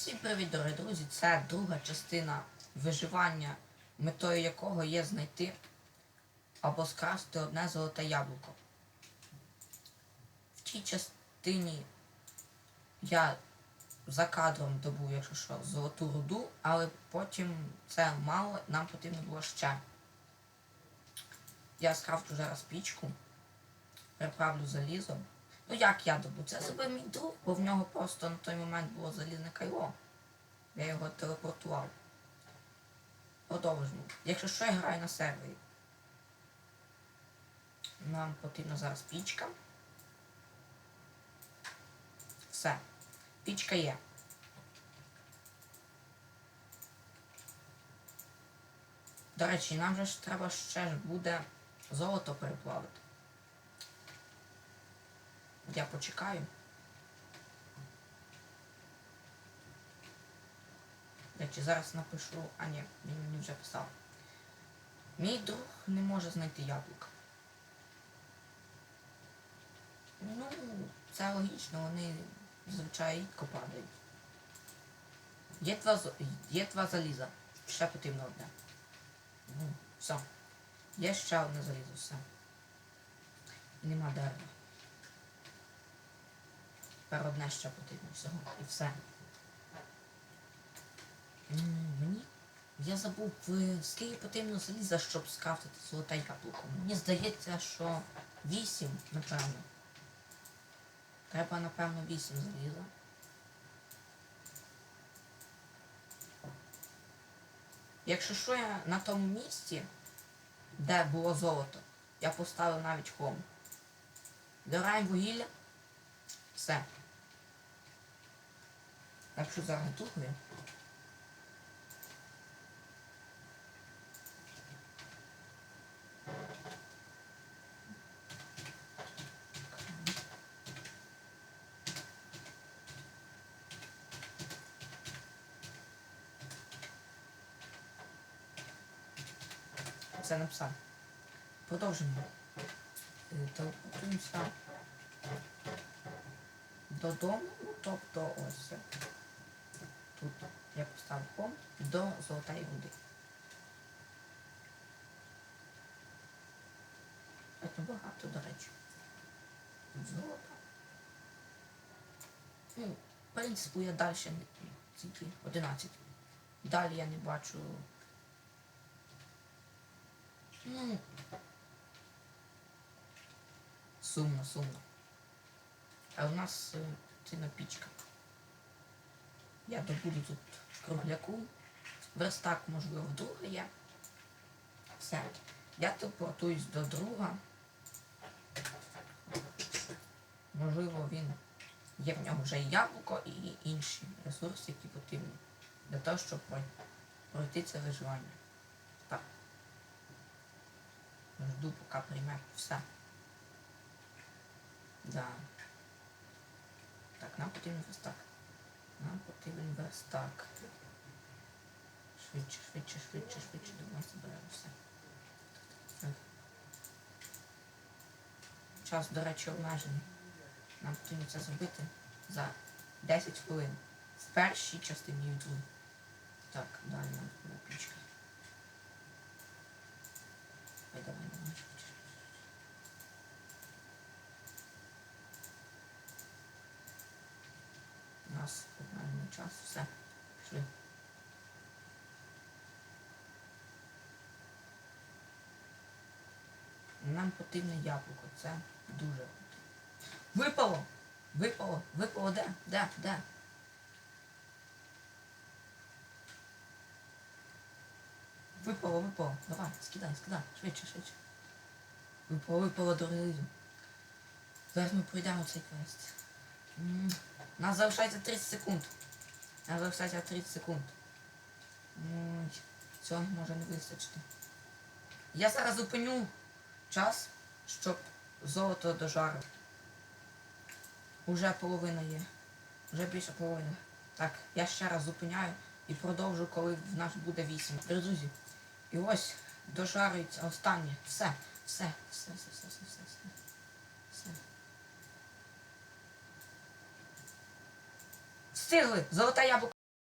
Всім привіт, дорогі друзі! Це друга частина виживання, метою якого є знайти або скрасти одне золоте яблуко. В тій частині я за кадром добув, якщо що, золоту руду, але потім це мало, нам потрібно було ще. Я скрафчу зараз пічку, приправлю залізо. Ну як я добув? Це зробив мій друг, бо в нього просто на той момент було залізне кайло. Я його телепортував. Продовжуємо. Якщо що, я граю на сервері. Нам потрібна зараз пічка. Все. Пічка є. До речі, нам же ж треба ще ж буде золото переплавити. Я почекаю. До речі, зараз напишу. А ні, він мені вже писав. Мій друг не може знайти яблука. Ну, це логічно, вони зазвичай рідко падають. Є два, є два заліза. Ще потрібно одне. Ну, все. Є ще одне залізо, все. Нема дерева. Тепер одне ще потрібно всього. І все. Мені. Я забув, скільки потрібно заліза, щоб скрафтити золоте яблуко. Мені здається, що 8, напевно. Треба, напевно, 8 заліза. Якщо що я на тому місці, де було золото, я поставив навіть хом. Дораємо вугілля. Все. Якщо зараз тухлю. Це написав. Продовжуємо. Е, Телепортуємося додому, ну, тобто ось я поставив хом до золотої руди. Це багато, до речі. Тут золото. Ну, в принципі, я далі не тільки 11. Далі я не бачу. Ну. Сумно, сумно. А у нас е, ціна пічка. Я добуду тут кругляку. Верстак, можливо, друга є. Все. Я телепортуюсь до друга. Можливо, він є в нього вже і яблуко і інші ресурси, які потрібні для того, щоб пройти це виживання. Так. Жду, поки прийме все. Да. Так, нам потрібен верстак. Нам потрібен верстак. Швидше, швидше, швидше, швидше до нас заберемо все. Час, до речі, обмежений. Нам потрібно це зробити за 10 хвилин. В першій частині ютубу. Так, далі нам буде пічка. Ой, давай, давай, швидше. У час, все. Пішли. Нам потрібне яблуко, це дуже потрібно. Випало! Випало! Випало де? Де? Де? Випало, випало. Давай, скидай, скидай. Швидше, швидше. Випало, випало, дорогі. Зараз ми пройдемо цей квест. Нас залишається 30 секунд. Нас залишається 30 секунд. Цього може не вистачити. Я зараз зупиню час, щоб золото дожарив. Уже половина є. Вже більше половини. Так, я ще раз зупиняю і продовжу, коли в нас буде 8. Друзі. І ось дожарюється останнє. Все, все, все, все, все, все, все. все. Встигли! Золоте яблуко.